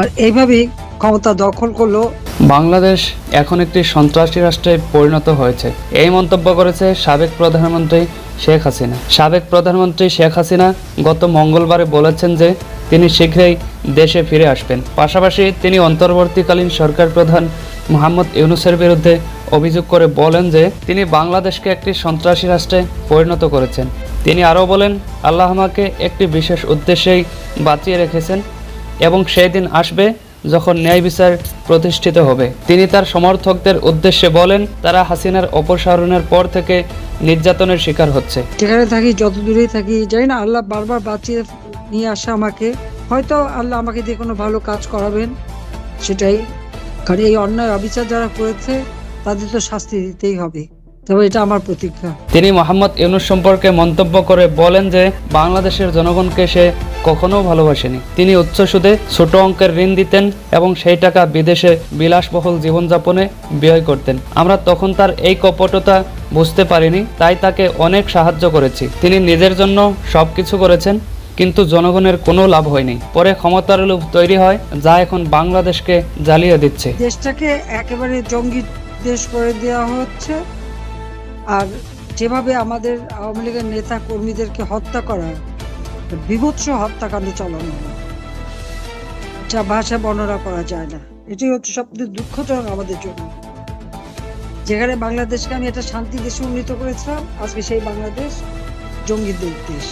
আর এইভাবেই ক্ষমতা দখল করল। বাংলাদেশ এখন একটি সন্ত্রাসী রাষ্ট্রে পরিণত হয়েছে। এই মন্তব্য করেছে সাবেক প্রধানমন্ত্রী শেখ হাসিনা। সাবেক প্রধানমন্ত্রী শেখ হাসিনা গত মঙ্গলবারে বলেছেন যে তিনি শীঘ্রই দেশে ফিরে আসবেন। পাশাপাশি তিনি অন্তর্বর্তীকালীন সরকার প্রধান মোহাম্মদ ইউনুসের বিরুদ্ধে অভিযোগ করে বলেন যে তিনি বাংলাদেশকে একটি সন্ত্রাসী রাষ্ট্রে পরিণত করেছেন। তিনি আরও বলেন, আল্লাহ আমাকে একটি বিশেষ উদ্দেশ্যেই বাঁচিয়ে রেখেছেন। এবং সেই দিন আসবে যখন ন্যায় বিচার প্রতিষ্ঠিত হবে। তিনি তার সমর্থকদের উদ্দেশ্যে বলেন, তারা হাসিনার অপসারণের পর থেকে নির্যাতনের শিকার হচ্ছে। যেখানে থাকি, যত দূরেই থাকি, জানি না, আল্লাহ বারবার বাঁচিয়ে নিয়ে আসে আমাকে। হয়তো আল্লাহ আমাকে দিয়ে কোনো ভালো কাজ করাবেন, সেটাই। কারণ এই অন্যায়, অবিচার যারা করেছে, তাদের তো শাস্তি দিতেই হবে। তবে এটা আমার প্রতিজ্ঞা। তিনি মোহাম্মদ ইউনুস সম্পর্কে মন্তব্য করে বলেন যে বাংলাদেশের জনগণকে সে কখনো ভালোবাসেনি। তিনি উচ্চ সুদে ছোট অঙ্কের ঋণ দিতেন এবং সেই টাকা বিদেশে বিলাসবহুল জীবনযাপনে ব্যয় করতেন। আমরা তখন তার এই কপটতা বুঝতে পারিনি তাই তাকে অনেক সাহায্য করেছি। তিনি নিজের জন্য সব কিছু করেছেন কিন্তু জনগণের কোনো লাভ হয়নি। পরে ক্ষমতার লোভ তৈরি হয় যা এখন বাংলাদেশকে জ্বালিয়ে দিচ্ছে। দেশটাকে একেবারে জঙ্গি দেশ করে দেওয়া হচ্ছে। আর যেভাবে আমাদের আওয়ামী লীগের নেতা কর্মীদেরকে হত্যা করা, বিভৎস হত্যাকাণ্ড চালানো, যা ভাষা বর্ণনা করা যায় না। এটি হচ্ছে সবচেয়ে দুঃখজনক আমাদের জন্য। যেখানে বাংলাদেশকে আমি একটা শান্তি দেশে উন্নীত করেছিলাম, আজকে সেই বাংলাদেশ জঙ্গিদের দেশ।